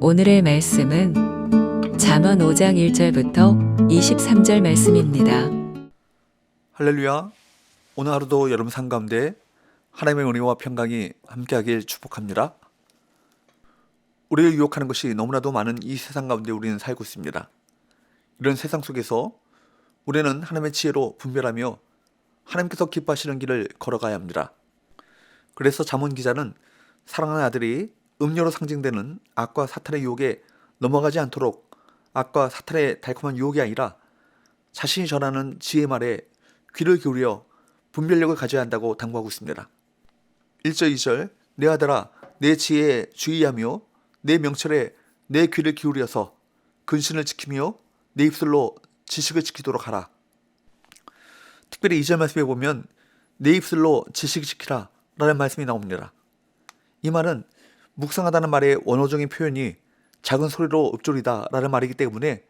오늘의 말씀은 잠언 5장 1절부터 23절 말씀입니다. 할렐루야. 오늘 하루도 여러분 삶 가운데 하나님의 은혜와 평강이 함께하길 축복합니다. 우리를 유혹하는 것이 너무나도 많은 이 세상 가운데 우리는 살고 있습니다. 이런 세상 속에서 우리는 하나님의 지혜로 분별하며 하나님께서 기뻐하시는 길을 걸어가야 합니다. 그래서 잠언 기자는 사랑하는 아들이 음료로 상징되는 악과 사탄의 유혹에 넘어가지 않도록 악과 사탄의 달콤한 유혹이 아니라 자신이 전하는 지혜 말에 귀를 기울여 분별력을 가져야 한다고 당부하고 있습니다. 1절 2절 내 아들아 내 지혜에 주의하며 내 명철에 내 귀를 기울여서 근신을 지키며 내 입술로 지식을 지키도록 하라. 특별히 2절 말씀에 보면 내 입술로 지식을 지키라 라는 말씀이 나옵니다. 이 말은 묵상하다는 말의 원어적인 표현이 작은 소리로 읊조리다 라는 말이기 때문에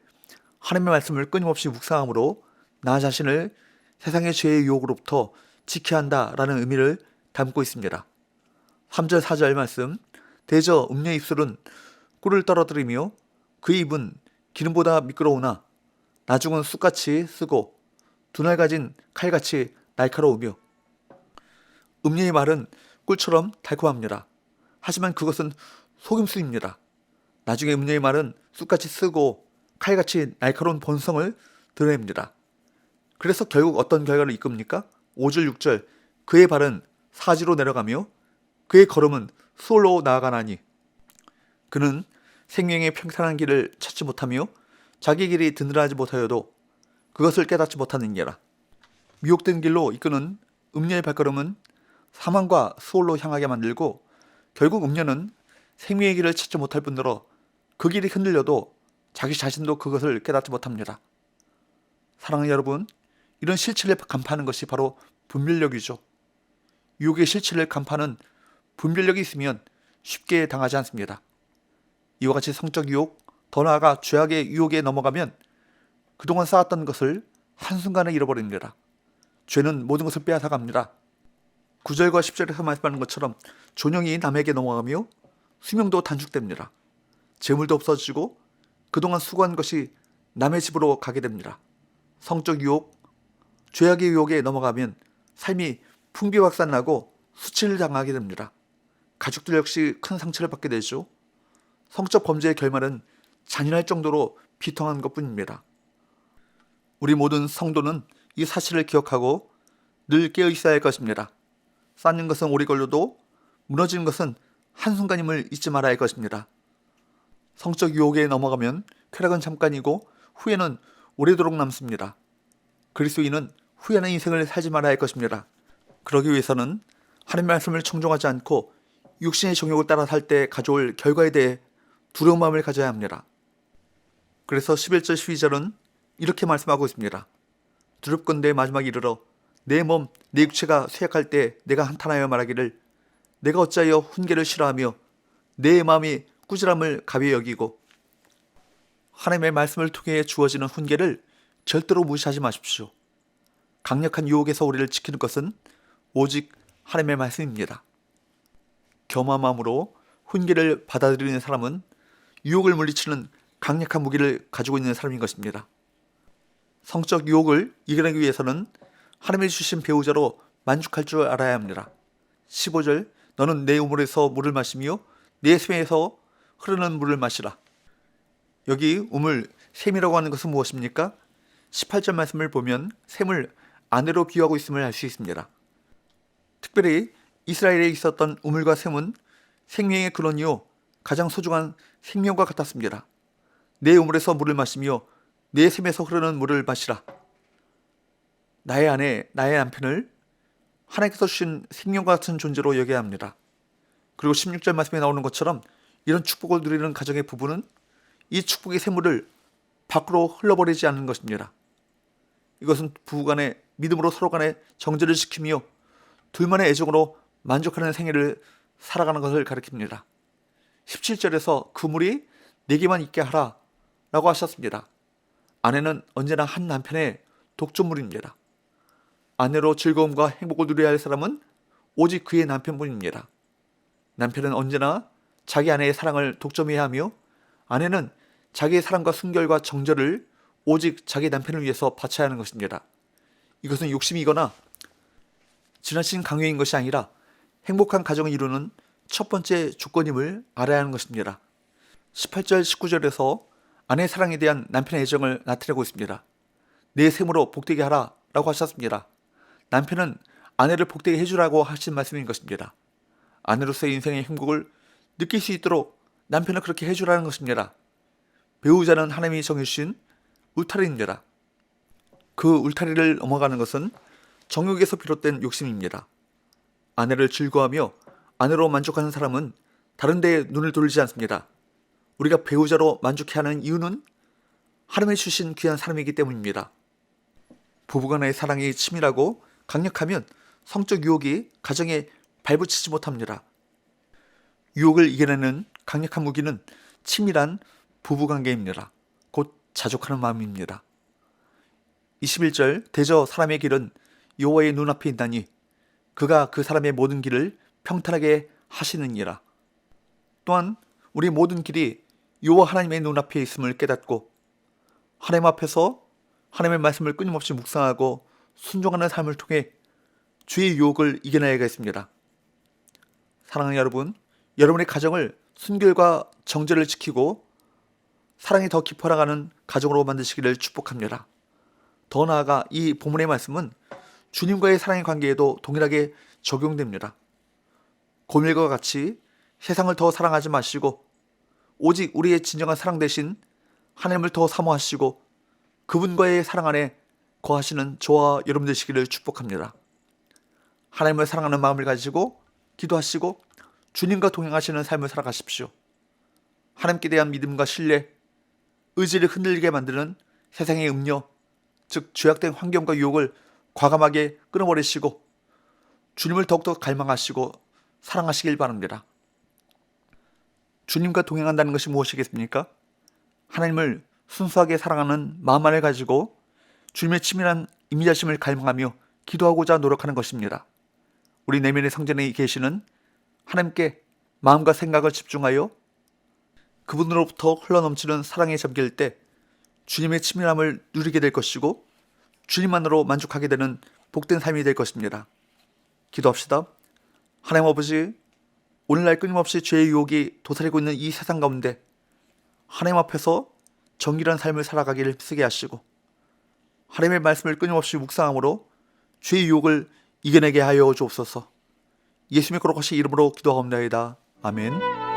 하나님의 말씀을 끊임없이 묵상함으로 나 자신을 세상의 죄의 유혹으로부터 지켜야 한다 라는 의미를 담고 있습니다. 3절 4절 말씀 대저 음녀 입술은 꿀을 떨어뜨리며 그 입은 기름보다 미끄러우나 나중은 쑥같이 쓰고 두날 가진 칼같이 날카로우며 음녀의 말은 꿀처럼 달콤합니다. 하지만 그것은 속임수입니다. 나중에 음녀의 말은 쑥같이 쓰고 칼같이 날카로운 본성을 드러냅니다. 그래서 결국 어떤 결과를 이끕니까? 5절 6절 그의 발은 사지로 내려가며 그의 걸음은 수월로 나아가나니 그는 생명의 평탄한 길을 찾지 못하며 자기 길이 든든하지 못하여도 그것을 깨닫지 못하느니라 미혹된 길로 이끄는 음녀의 발걸음은 사망과 수월로 향하게 만들고 결국 음녀는 생명의 길을 찾지 못할 뿐더러 그 길이 흔들려도 자기 자신도 그것을 깨닫지 못합니다. 사랑하는 여러분, 이런 실체를 간파하는 것이 바로 분별력이죠. 유혹의 실체를 간파하는 분별력이 있으면 쉽게 당하지 않습니다. 이와 같이 성적 유혹, 더 나아가 죄악의 유혹에 넘어가면 그동안 쌓았던 것을 한순간에 잃어버립니다. 죄는 모든 것을 빼앗아갑니다. 9절과 10절에서 말씀하는 것처럼 존영이 남에게 넘어가며 수명도 단축됩니다. 재물도 없어지고 그동안 수고한 것이 남의 집으로 가게 됩니다. 성적 유혹, 죄악의 유혹에 넘어가면 삶이 풍비박산나고 수치를 당하게 됩니다. 가족들 역시 큰 상처를 받게 되죠. 성적 범죄의 결말은 잔인할 정도로 비통한 것 뿐입니다. 우리 모든 성도는 이 사실을 기억하고 늘 깨어 있어야 할 것입니다. 쌓는 것은 오래 걸려도 무너지는 것은 한순간임을 잊지 말아야 할 것입니다. 성적 유혹에 넘어가면 쾌락은 잠깐이고 후회는 오래도록 남습니다. 그리스도인은 후회하는 인생을 살지 말아야 할 것입니다. 그러기 위해서는 하나님의 말씀을 청종하지 않고 육신의 정욕을 따라 살 때 가져올 결과에 대해 두려운 마음을 가져야 합니다. 그래서 11절 12절은 이렇게 말씀하고 있습니다. 두렵건대 마지막 이르러 내 몸, 내 육체가 쇠약할 때 내가 한탄하여 말하기를 내가 어찌하여 훈계를 싫어하며 내 마음이 꾸지람을 가벼이 여기고 하나님의 말씀을 통해 주어지는 훈계를 절대로 무시하지 마십시오. 강력한 유혹에서 우리를 지키는 것은 오직 하나님의 말씀입니다. 겸한 마음으로 훈계를 받아들이는 사람은 유혹을 물리치는 강력한 무기를 가지고 있는 사람인 것입니다. 성적 유혹을 이겨내기 위해서는 하나님이 주신 배우자로 만족할 줄 알아야 합니다. 15절 너는 내 우물에서 물을 마시며 내 샘에서 흐르는 물을 마시라. 여기 우물 샘이라고 하는 것은 무엇입니까? 18절 말씀을 보면 샘을 아내로 비유하고 있음을 알 수 있습니다. 특별히 이스라엘에 있었던 우물과 샘은 생명의 근원이요 가장 소중한 생명과 같았습니다. 내 우물에서 물을 마시며 내 샘에서 흐르는 물을 마시라. 나의 아내, 나의 남편을 하나님께서 주신 생명과 같은 존재로 여겨야 합니다. 그리고 16절 말씀에 나오는 것처럼 이런 축복을 누리는 가정의 부부는 이 축복의 샘물을 밖으로 흘러버리지 않는 것입니다. 이것은 부부간의 믿음으로 서로 간의 정제를 지키며 둘만의 애정으로 만족하는 생애를 살아가는 것을 가리킵니다. 17절에서 그 물이 내게만 있게 하라 라고 하셨습니다. 아내는 언제나 한 남편의 독점물입니다. 아내로 즐거움과 행복을 누려야 할 사람은 오직 그의 남편뿐입니다. 남편은 언제나 자기 아내의 사랑을 독점해야 하며 아내는 자기의 사랑과 순결과 정절을 오직 자기 남편을 위해서 바쳐야 하는 것입니다. 이것은 욕심이거나 지나친 강요인 것이 아니라 행복한 가정을 이루는 첫 번째 조건임을 알아야 하는 것입니다. 18절, 19절에서 아내의 사랑에 대한 남편의 애정을 나타내고 있습니다. 내 셈으로 복되게 하라 라고 하셨습니다. 남편은 아내를 복되게 해주라고 하신 말씀인 것입니다. 아내로서의 인생의 행복을 느낄 수 있도록 남편을 그렇게 해주라는 것입니다. 배우자는 하나님이 정해주신 울타리입니다. 그 울타리를 넘어가는 것은 정욕에서 비롯된 욕심입니다. 아내를 즐거워하며 아내로 만족하는 사람은 다른 데에 눈을 돌리지 않습니다. 우리가 배우자로 만족해 하는 이유는 하나님이 주신 귀한 사람이기 때문입니다. 부부간의 사랑이 치밀하고 강력하면 성적 유혹이 가정에 발붙이지 못합니다. 유혹을 이겨내는 강력한 무기는 치밀한 부부관계입니다. 곧 자족하는 마음입니다. 21절 대저 사람의 길은 여호와의 눈앞에 있나니 그가 그 사람의 모든 길을 평탄하게 하시느니라. 또한 우리 모든 길이 여호와 하나님의 눈앞에 있음을 깨닫고 하나님 앞에서 하나님의 말씀을 끊임없이 묵상하고 순종하는 삶을 통해 주의 유혹을 이겨내야겠습니다. 사랑하는 여러분, 여러분의 가정을 순결과 정절을 지키고 사랑이 더 깊어나가는 가정으로 만드시기를 축복합니다. 더 나아가 이 본문의 말씀은 주님과의 사랑의 관계에도 동일하게 적용됩니다. 고밀과 같이 세상을 더 사랑하지 마시고 오직 우리의 진정한 사랑 대신 하나님을 더 사모하시고 그분과의 사랑 안에 거하시는 저와 여러분 되시기를 축복합니다. 하나님을 사랑하는 마음을 가지고 기도하시고 주님과 동행하시는 삶을 살아가십시오. 하나님께 대한 믿음과 신뢰, 의지를 흔들리게 만드는 세상의 음료, 즉 죄악된 환경과 유혹을 과감하게 끊어버리시고 주님을 더욱더 갈망하시고 사랑하시길 바랍니다. 주님과 동행한다는 것이 무엇이겠습니까? 하나님을 순수하게 사랑하는 마음만을 가지고 주님의 치밀한 임자심을 갈망하며 기도하고자 노력하는 것입니다. 우리 내면의 성전에 계시는 하나님께 마음과 생각을 집중하여 그분으로부터 흘러넘치는 사랑에 잠길 때 주님의 치밀함을 누리게 될 것이고 주님만으로 만족하게 되는 복된 삶이 될 것입니다. 기도합시다. 하나님 아버지, 오늘날 끊임없이 죄의 유혹이 도사리고 있는 이 세상 가운데 하나님 앞에서 정결한 삶을 살아가기를 쓰게 하시고 하나님의 말씀을 끊임없이 묵상함으로 죄의 유혹을 이겨내게 하여 주옵소서. 예수님의 거룩하신 이름으로 기도하옵나이다. 아멘.